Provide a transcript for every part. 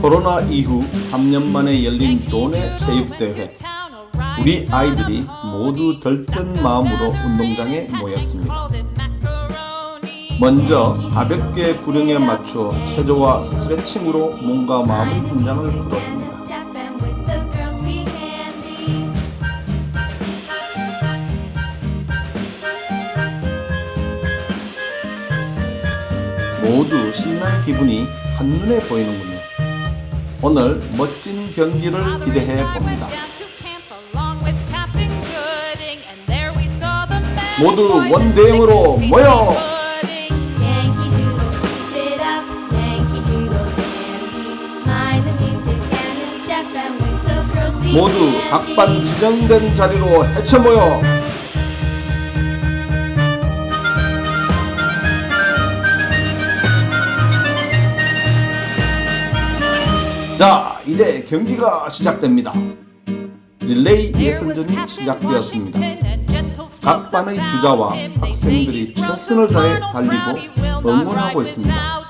코로나 이후 3년 만에 열린 도내 체육대회. 우리 아이들이 모두 들뜬 마음으로 운동장에 모였습니다. 먼저 가볍게 구령에 맞춰 체조와 스트레칭으로 몸과 마음의 긴장을 풀어줍니다. 모두 신난 기분이 한눈에 보이는군요. 오늘 멋진 경기를 기대해 봅니다. 모두 원대응으로 모여! 모두. 각반 지정된 자리로 해쳐 모여! 이제 경기가 시작됩니다. 릴레이 예선전이 시작되었습니다. 각 반의 주자와 학생들이 최선을 다해 달리고 응원하고 있습니다.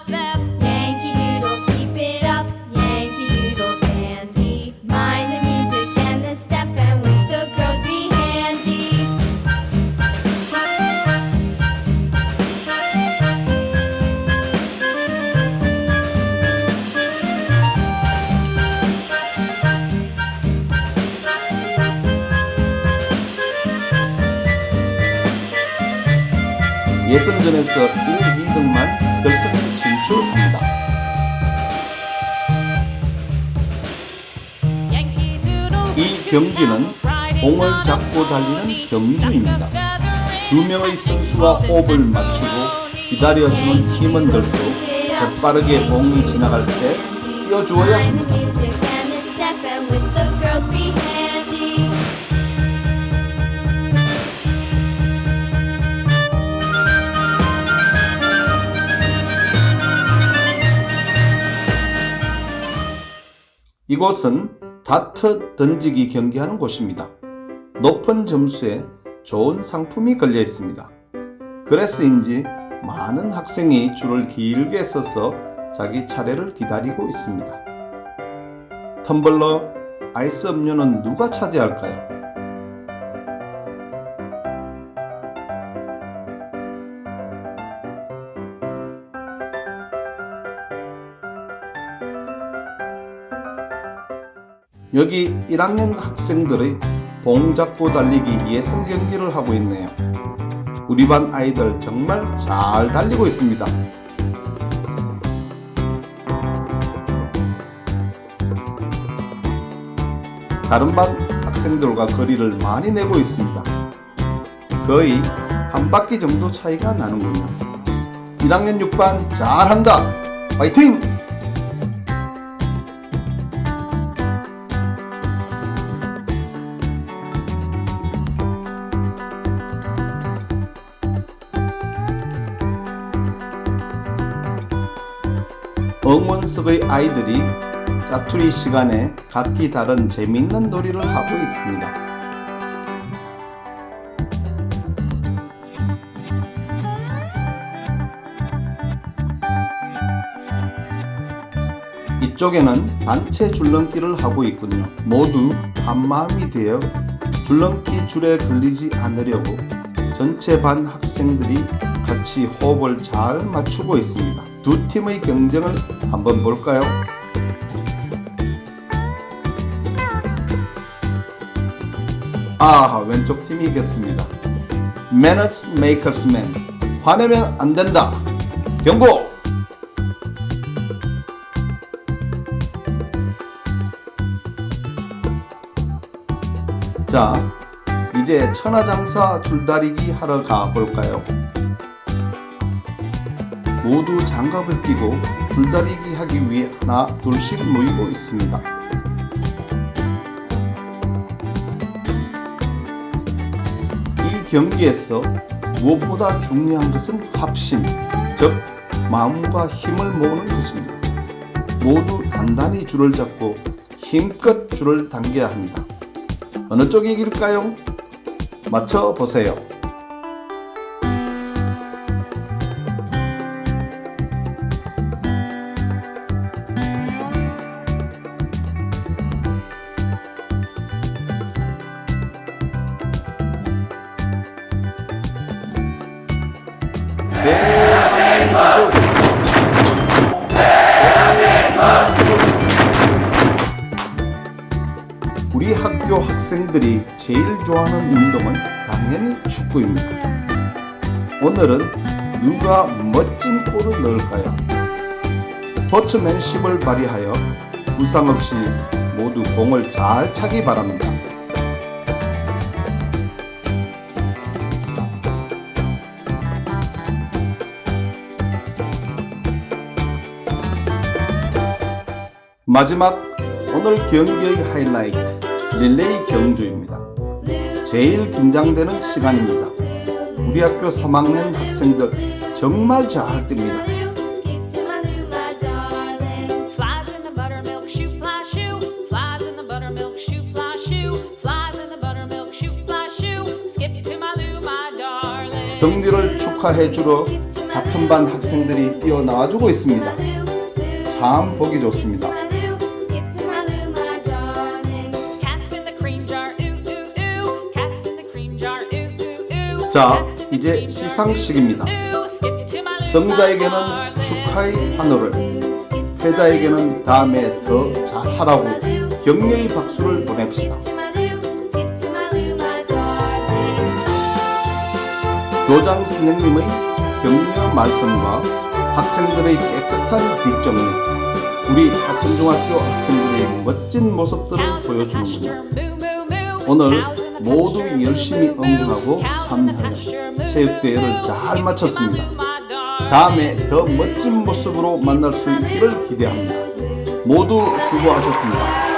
예선전에서 1, 2등만 결승에 진출합니다. 이 경기는 공을 잡고 달리는 경주입니다. 두 명의 선수가 호흡을 맞추고 기다려주는 팀원들도 재빠르게 공이 지나갈 때 뛰어주어야 합니다. 이곳은 다트 던지기 경기하는 곳입니다. 높은 점수에 좋은 상품이 걸려 있습니다. 그래서인지 많은 학생이 줄을 길게 서서 자기 차례를 기다리고 있습니다. 텀블러, 아이스 음료는 누가 차지할까요? 여기 1학년 학생들의 공 잡고 달리기 예선 경기를 하고 있네요. 우리 반 아이들 정말 잘 달리고 있습니다. 다른 반 학생들과 거리를 많이 내고 있습니다. 거의 한 바퀴 정도 차이가 나는군요. 1학년 6반 잘한다! 파이팅! 응원석의 아이들이 짜투리 시간에 각기 다른 재미있는 놀이를 하고 있습니다. 이쪽에는 단체 줄넘기를 하고 있군요. 모두 한 마음이 되어 줄넘기 줄에 걸리지 않으려고 전체 반 학생들이 같이 호흡을 잘 맞추고 있습니다. 두 팀의 경쟁을 한번 볼까요? 아, 왼쪽 팀이 이겼습니다. Manners makers man. 화내면 안 된다. 경고! 자, 이제 천하장사 줄다리기 하러 가볼까요? 모두 장갑을 끼고 줄다리기 하기 위해 하나 둘씩 모이고 있습니다. 이 경기에서 무엇보다 중요한 것은 합심, 즉 마음과 힘을 모으는 것입니다. 모두 단단히 줄을 잡고 힘껏 줄을 당겨야 합니다. 어느 쪽이 이길까요? 맞춰 보세요. 네. 우리 학교 학생들이 제일 좋아하는 운동은 당연히 축구입니다. 오늘은 누가 멋진 골을 넣을까요? 스포츠맨십을 발휘하여 부상 없이 모두 공을 잘 차기 바랍니다. 마지막 오늘 경기의 하이라이트 릴레이 경주입니다. 제일 긴장되는 시간입니다. 우리 학교 3학년 학생들 정말 잘 뜁니다. 승리를 축하해 주러 같은 반 학생들이 뛰어나와주고 있습니다. 참 보기 좋습니다. 자, 이제 시상식입니다. darling. 축하의 한우를, 패자에게는 다음에 더 잘하라고 격려의 박수를 보냅시다. 교장 선생님의 격려 말씀과 학생들의 깨끗한 뒷정리, 우리 사천중학교 학생들의 멋진 모습들을 보여주는군요. 오늘 모두 열심히. 응원하고 참여하여 체육대회를. 잘 마쳤습니다. 다음에 더 멋진 모습으로 만날 수 있기를 기대합니다. 모두 수고하셨습니다.